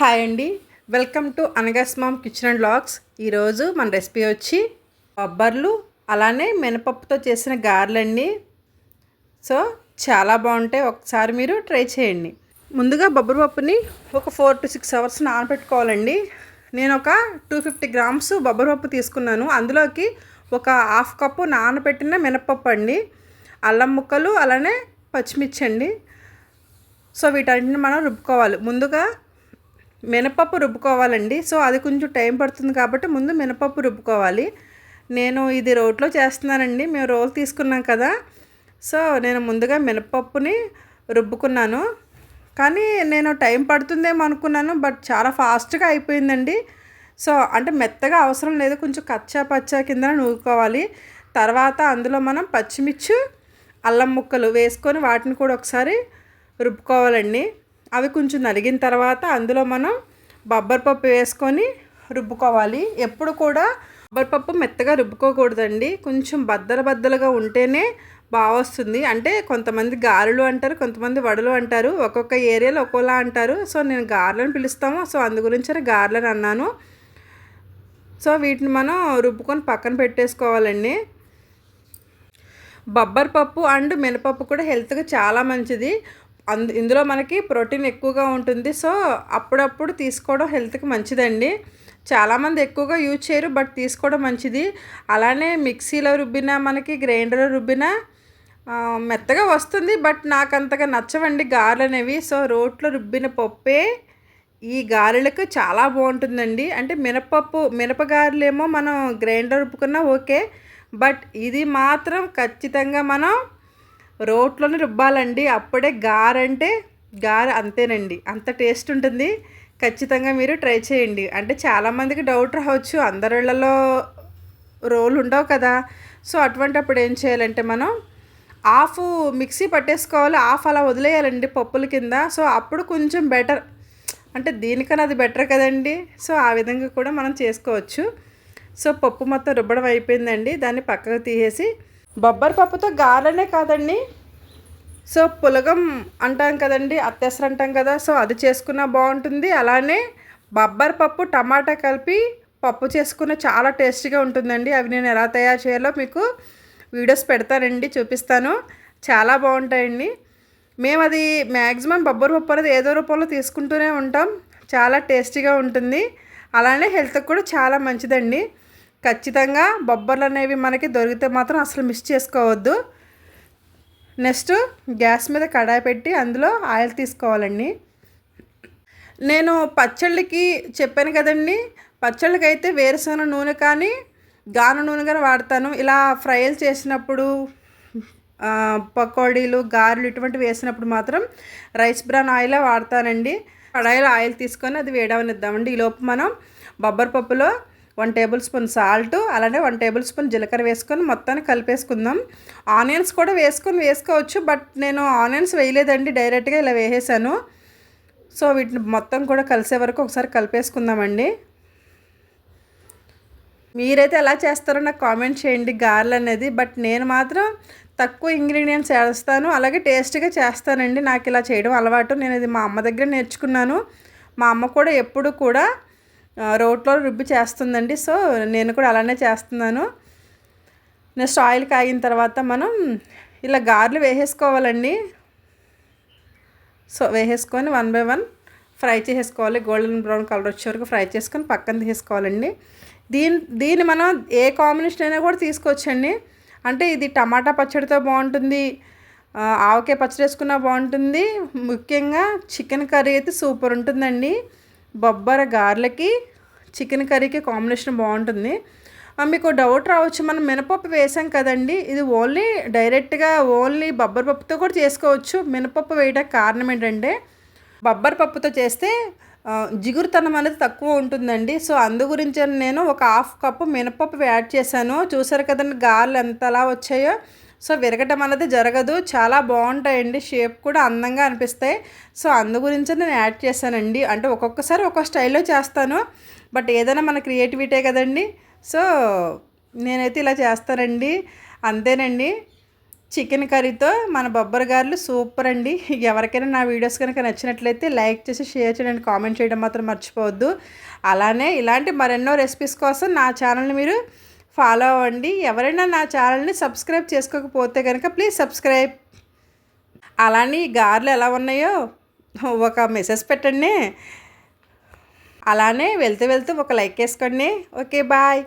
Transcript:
Hi అండి. Welcome to అనగాస్ mom kitchen and logs ఈరోజు మన రెసిపీ వచ్చి బొబ్బర్లు అలానే మినపప్పుతో చేసిన గారెలండి. సో చాలా బాగుంటాయి. ఒకసారి మీరు ట్రై చేయండి. ముందుగా బొబ్బరి పప్పుని ఒక ఫోర్ టు సిక్స్ అవర్స్ నానబెట్టుకోవాలండి. నేను ఒక టూ ఫిఫ్టీ గ్రామ్స్ బొబ్బరి పప్పు తీసుకున్నాను. అందులోకి ఒక హాఫ్ కప్పు నానబెట్టిన మినపప్పు అండి. అల్లం ముక్కలు అలానే పచ్చిమిర్చి అండి. సో వీటన్నిటిని మనం రుబ్బుకోవాలి. ముందుగా మినపప్పు రుబ్బుకోవాలండి. సో అది కొంచెం టైం పడుతుంది కాబట్టి ముందు మినపప్పు రుబ్బుకోవాలి. నేను ఇది రోట్లో చేస్తున్నానండి. మేము రోల్ తీసుకున్నాం కదా. సో నేను ముందుగా మినపప్పుని రుబ్బుకున్నాను. కానీ నేను టైం పడుతుందేమో అనుకున్నాను. బట్ చాలా ఫాస్ట్గా అయిపోయిందండి. సో అంటే మెత్తగా అవసరం లేదు. కొంచెం కచ్చా పచ్చా కింద నూరుకోవాలి. తర్వాత అందులో మనం పచ్చిమిర్చి అల్లం ముక్కలు వేసుకొని వాటిని కూడా ఒకసారి రుబ్బుకోవాలండి. అవి కొంచెం నలిగిన తర్వాత అందులో మనం బొబ్బరి పప్పు వేసుకొని రుబ్బుకోవాలి. ఎప్పుడు కూడా బొబ్బరి పప్పు మెత్తగా రుబ్బుకోకూడదండి. కొంచెం బద్దలు బద్దలుగా ఉంటేనే బాగా వస్తుంది అంటే కొంతమంది గారెలు అంటారు కొంతమంది వడలు అంటారు. ఒక్కొక్క ఏరియాలో ఒక్కోలా అంటారు. సో నేను గారెలను పిలుస్తాము. సో అందు గురించి గారెలను అన్నాను. సో వీటిని మనం రుబ్బుకొని పక్కన పెట్టేసుకోవాలండి. బొబ్బరి పప్పు అండ్ మినపప్పు కూడా హెల్త్కి చాలా మంచిది. అందు ఇందులో మనకి ప్రోటీన్ ఎక్కువగా ఉంటుంది. సో అప్పుడప్పుడు తీసుకోవడం హెల్త్కి మంచిదండి. చాలామంది ఎక్కువగా యూజ్ చేయరు బట్ తీసుకోవడం మంచిది. అలానే మిక్సీలో రుబ్బినా మనకి గ్రైండర్లో రుబ్బినా మెత్తగా వస్తుంది. బట్ నాకు అంతగా నచ్చవండి గారెలు అనేవి సో రోట్లో రుబ్బిన పప్పే ఈ గారెలకు చాలా బాగుంటుందండి. అంటే మినపప్పు మినపగారెలేమో మనం గ్రైండర్ రుబ్బుకున్నా ఓకే. బట్ ఇది మాత్రం ఖచ్చితంగా మనం రోట్లోనే రుబ్బాలండి. అప్పుడే గారంటే గార అంతేనండి. అంత టేస్ట్ ఉంటుంది. ఖచ్చితంగా మీరు ట్రై చేయండి. అంటే చాలామందికి డౌట్ రావచ్చు. అందరిళ్ళలో రోలు ఉండవు కదా. సో అటువంటి అప్పుడు ఏం చేయాలంటే మనం ఆఫ్ మిక్సీ పట్టేసుకోవాలి. ఆఫ్ అలా వదిలేయాలండి పప్పుల కింద. సో అప్పుడు కొంచెం బెటర్. అంటే దీనికన్నా అది బెటర్ కదండి. సో ఆ విధంగా కూడా మనం చేసుకోవచ్చు. సో పప్పు మొత్తం రుబ్బడం అయిపోయిందండి. దాన్ని పక్కకు తీసేసి బొబ్బరి పప్పుతో గారనే కాదండి. సో పులగం అంటాం కదండి అత్యసర అంటాం కదా సో అది చేసుకున్న బాగుంటుంది. అలానే బబ్బర్ పప్పు టమాటా కలిపి పప్పు చేసుకున్న చాలా టేస్టీగా ఉంటుందండి. అవి నేను ఎలా తయారు చేయాలో మీకు వీడియోస్ పెడతానండి చూపిస్తాను. చాలా బాగుంటాయండి. మేము అది మ్యాక్సిమం బొబ్బరి పప్పు అనేది ఏదో రూపంలో తీసుకుంటూనే ఉంటాం. చాలా టేస్టీగా ఉంటుంది. అలానే హెల్త్కి కూడా చాలా మంచిదండి. ఖచ్చితంగా బొబ్బర్లు అనేవి మనకి దొరికితే మాత్రం అసలు మిస్ చేసుకోవద్దు. నెక్స్ట్ గ్యాస్ మీద కడాయి పెట్టి అందులో ఆయిల్ తీసుకోవాలండి. నేను పచ్చళ్ళకి చెప్పాను కదండి పచ్చళ్ళకి అయితే వేరుశనగ నూనె కానీ గాన నూనె కానీ వాడతాను. ఇలా ఫ్రైలు చేసినప్పుడు పకోడీలు గారెలు ఇటువంటివి వేసినప్పుడు మాత్రం రైస్ బ్రాన్ ఆయిల్ వాడతానండి. కడాయిలో ఆయిల్ తీసుకొని అది వేడవనిద్దామండి. ఈలోపు మనం బొబ్బరి పప్పులో వన్ టేబుల్ స్పూన్ సాల్ట్ అలానే వన్ టేబుల్ స్పూన్ జీలకర్ర వేసుకొని మొత్తాన్ని కలిపేసుకుందాం. ఆనియన్స్ కూడా వేసుకొని వేసుకోవచ్చు బట్ నేను ఆనియన్స్ వేయలేదండి డైరెక్ట్గా ఇలా వేసేసాను. సో వీటిని మొత్తం కూడా కలిసే వరకు ఒకసారి కలిపేసుకుందామండి. మీరైతే ఎలా చేస్తారో నాకు కామెంట్ చేయండి గార్లు అనేది బట్ నేను మాత్రం తక్కువ ఇంగ్రీడియంట్స్ వేస్తాను అలాగే టేస్ట్గా చేస్తానండి. నాకు ఇలా చేయడం అలవాటు నేను ఇది మా అమ్మ దగ్గర నేర్చుకున్నాను. మా అమ్మ కూడా ఎప్పుడు కూడా రోట్లో రుబ్బి చేస్తుందండి. సో నేను కూడా అలానే చేస్తున్నాను. నెక్స్ట్ ఆయిల్ కాగిన తర్వాత మనం ఇలా గార్లు వేసేసుకోవాలండి. సో వేసేసుకొని వన్ బై వన్ ఫ్రై చేసేసుకోవాలి. గోల్డెన్ బ్రౌన్ కలర్ వచ్చే వరకు ఫ్రై చేసుకొని పక్కన తీసుకోవాలండి. దీని దీన్ని మనం ఏ కాంబినేషన్ అయినా కూడా తీసుకోవచ్చండి. అంటే ఇది టమాటా పచ్చడితో బాగుంటుంది ఆవకాయ పచ్చడి వేసుకున్నా బాగుంటుంది. ముఖ్యంగా చికెన్ కర్రీ అయితే సూపర్ ఉంటుందండి. బొబ్బర గార్లకి చికెన్ కర్రీకి కాంబినేషన్ బాగుంటుంది. మీకు డౌట్ రావచ్చు మనం మినపప్పు వేసాం కదండి. ఇది ఓన్లీ డైరెక్ట్గా ఓన్లీ బొబ్బరి పప్పుతో కూడా చేసుకోవచ్చు. మినపప్పు వేయడానికి కారణం ఏంటంటే బొబ్బరి పప్పుతో చేస్తే జిగురుతనం అనేది తక్కువ ఉంటుందండి. సో అందు గురించి నేను ఒక హాఫ్ కప్పు మినపప్పు యాడ్ చేశాను. చూసారు కదండి గార్లు ఎంతలా వచ్చాయో. సో విరగటం అనేది జరగదు. చాలా బాగుంటాయండి. షేప్ కూడా అందంగా అనిపిస్తాయి. సో అందు గురించి నేను యాడ్ చేశానండి. అంటే ఒక్కొక్కసారి ఒక్కొక్క స్టైల్లో చేస్తాను. బట్ ఏదైనా మన క్రియేటివిటీ కదండి. సో నేనైతే ఇలా చేస్తానండి. అంతేనండి. చికెన్ కర్రీతో మన బొబ్బర్ గారెలు సూపర్ అండి. ఎవరికైనా నా వీడియోస్ కనుక నచ్చినట్లయితే లైక్ చేసి షేర్ చేయండి కామెంట్ చేయడం మాత్రం మర్చిపోవద్దు. అలానే ఇలాంటి మరెన్నో రెసిపీస్ కోసం నా ఛానల్ని మీరు ఫాలో అవ్వండి. ఎవరైనా నా ఛానల్ని సబ్స్క్రైబ్ చేసుకోకపోతే కనుక ప్లీజ్ సబ్స్క్రైబ్. అలానే ఈ గారెలు ఎలా ఉన్నాయో ఒక మెసేజ్ పెట్టండి. అలానే వెళ్తూ వెళ్తూ ఒక లైక్ వేసుకోండి. Okay bye.